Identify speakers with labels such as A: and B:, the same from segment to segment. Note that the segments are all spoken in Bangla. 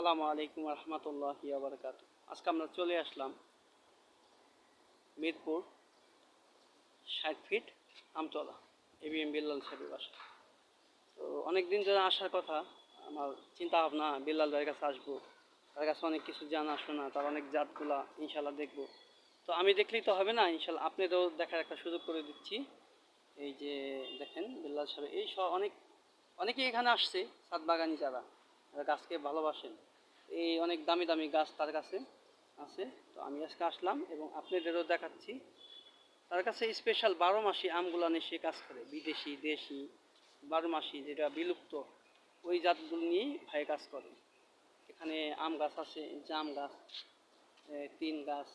A: আসসালামু আলাইকুম রহমতুল্লাহ বারকাত আজকে আমরা চলে আসলাম মিরপুর ষাট ফিট আমতলা এবিএম বিল্লাল সাহেবের বাসা তো অনেক দিন ধরে আসার কথা, আমার চিন্তা ভাবনা বিল্লাল ভাইয়ের কাছে আসব, তার কাছে অনেক কিছু জানা, শোনা, তার অনেক জাতগুলা ইনশাল্লাহ দেখব। তো আমি দেখলেই তো হবে না ইনশাল্লাহ আপনাদেরও দেখার একটা সুযোগ করে দিচ্ছি। এই যে দেখেন, বিল্লাল সাহেব, এই সব অনেক, অনেকেই এখানে আসছে সাত বাগানি যারা। গাছকে ভালোবাসেন। এই অনেক দামি দামি গাছ তার কাছে আছে। তো আমি আজকে আসলাম এবং আপনাদেরও দেখাচ্ছি। তার কাছে স্পেশাল বারো মাসি আমগুলো নিয়ে সে কাজ করে। বিদেশি, দেশি, বারো মাসি যেটা বিলুপ্ত, ওই জাতগুলো নিয়েই ভাই কাজ করে। এখানে আম গাছ আছে, জাম গাছ তিন গাছ,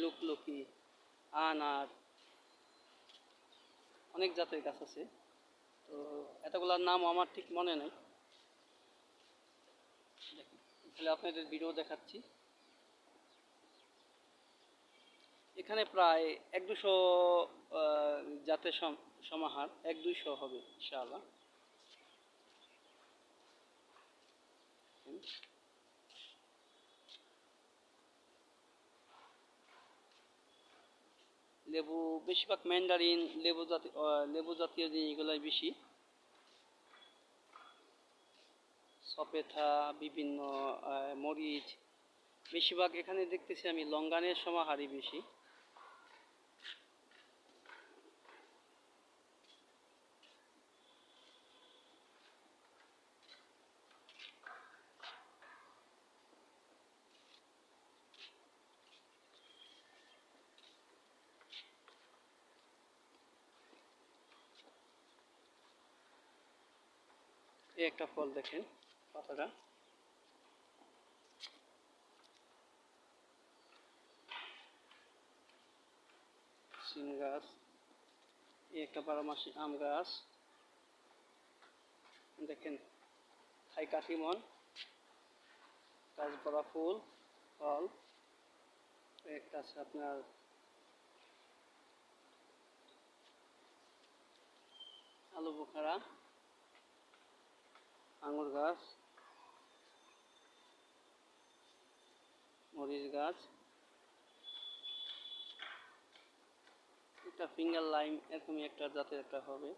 A: লুকলুকি, আনার, অনেক জাতের গাছ আছে। তো এতগুলোর নাম আমার ঠিক মনে নেই। তাহলে আপনাদের ভিডিও দেখাচ্ছি। এখানে প্রায় এক দুশো জাতের সমাহার এক দুইশো হবে, ইনশাআল্লাহ। লেবু, বেশিরভাগ ম্যান্ডারিন লেবু জাতীয় লেবু জাতীয় জিনিসগুলাই বেশি। সপেথা বিভিন্ন মরিচ বেশিরভাগ এখানে দেখতেছি আমি লঙ্গানের সমাহারই বেশি। একটা ফল দেখেন। পাতাটা সিম গাছ এই একটা বারোমাসি আম গাছ। দেখেন থাই কাঠিমন, গাছ ভরা ফুল, ফল। একটা আছে আপনার আলু বোখারা, আঙুর গাছ। মরিচ গাছ। একটা ফিঙ্গার লাইম এরকমই একটা জাতের একটা হবে।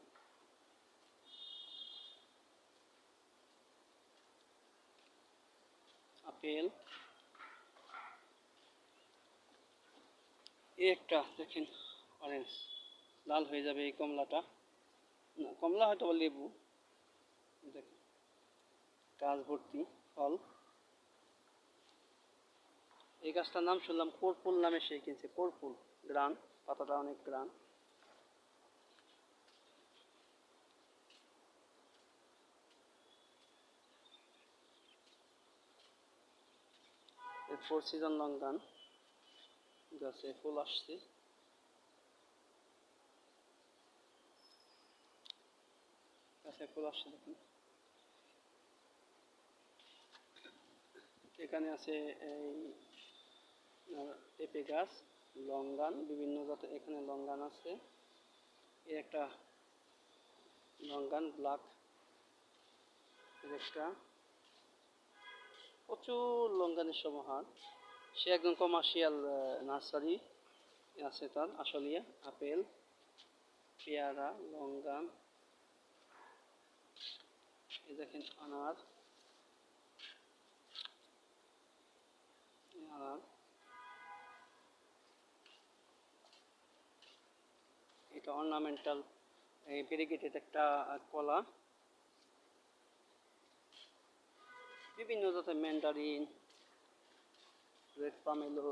A: আপেল। এই একটা, দেখেন অরেঞ্জ লাল হয়ে যাবে এই কমলাটা। না, কমলা হয়তো লেবু। দেখেন, গাছ ভর্তি ফল। এই গাছটার নাম শুনলাম কর্পুল নামে সে কিনছে। কর্পুল, গ্রান, পাতাটা অনেক গ্রান। ফোর সিজন লং গান গাছে ফুল আসছে। গাছে ফুল আসছে দেখুন। এখানে আছে এই পেঁপে গাছ, লঙ্গান, বিভিন্ন জাতের এখানে লঙ্গান আছে। এই একটা লঙ্গান, ব্ল্যাক একটা। প্রচুর লঙ্গানের সমাহার। সে একদম কমার্শিয়াল নার্সারি আছে তার আসলিয়া আপেল, পেয়ারা, লঙ্গান। এই দেখেন আনার। আনার। এটা অর্নামেন্টাল ভেরিগেটেড একটা কলা। বিভিন্ন জাতের ম্যান্ডারিন রেড পামেলো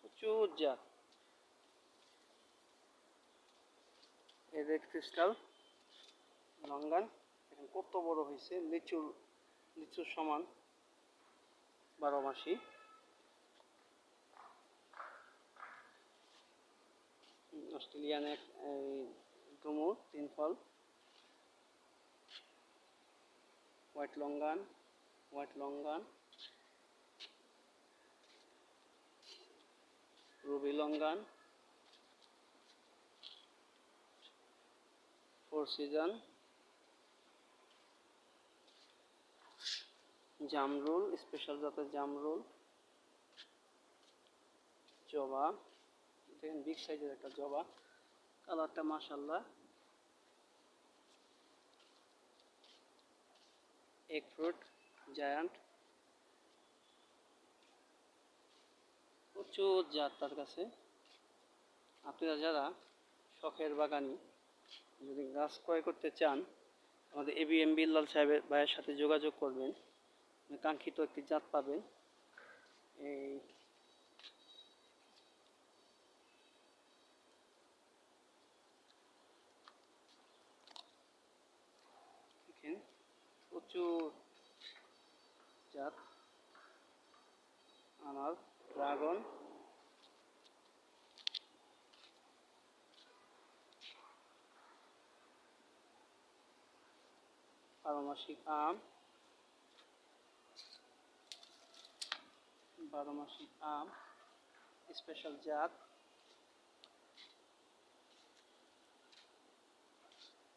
A: প্রচুর জাত। এই রেড ক্রিস্টাল লঙ্গান, দেখেন কত বড় হয়েছে, লিচুর লিচুর সমান বারো মাসি। অস্ট্রেলিয়ান এক ডুমুর তিন ফল white longan white longan. Ruby longan. Four season. জামরুল, স্পেশাল জাতের জামরুল। জবা। দেখেন বিগ সাইজের একটা জবা কালারটা মাশাল্লাহ এগ ফ্রুট, জায়ান্ট। প্রচুর জাত তার কাছে। আপনারা যারা শখের বাগানি, যদি গাছ ক্রয় করতে চান, আমাদের এ বি এম বিল্লাল সাহেবের ভাইয়ের সাথে যোগাযোগ করবেন। কাঙ্ক্ষিত একটি জাত পাবেন। এই দেখেন প্রচুর জাত আমার ড্রাগন। বারোমাসিক আম। বারোমাসিক আম। স্পেশাল জাত।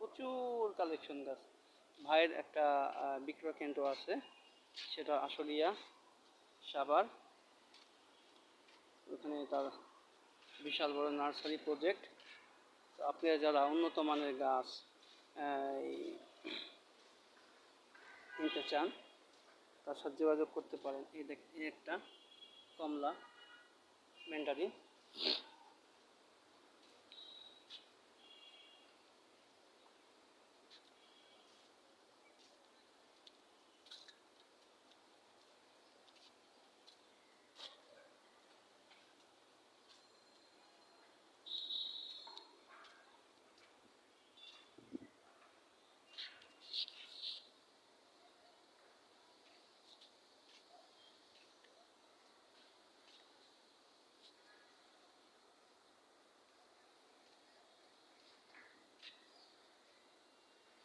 A: প্রচুর কালেকশন গাছ। ভাইয়ের একটা বিক্রয় কেন্দ্র আছে। সেটা আশুলিয়া সাভার। ওখানে তার বিশাল বড় নার্সারি প্রজেক্ট। তো আপনারা যারা উন্নত মানের গাছ কিনতে চান, তার সাথে যোগাযোগ করতে পারেন। এই দেখ একটা কমলা ম্যান্ডারিন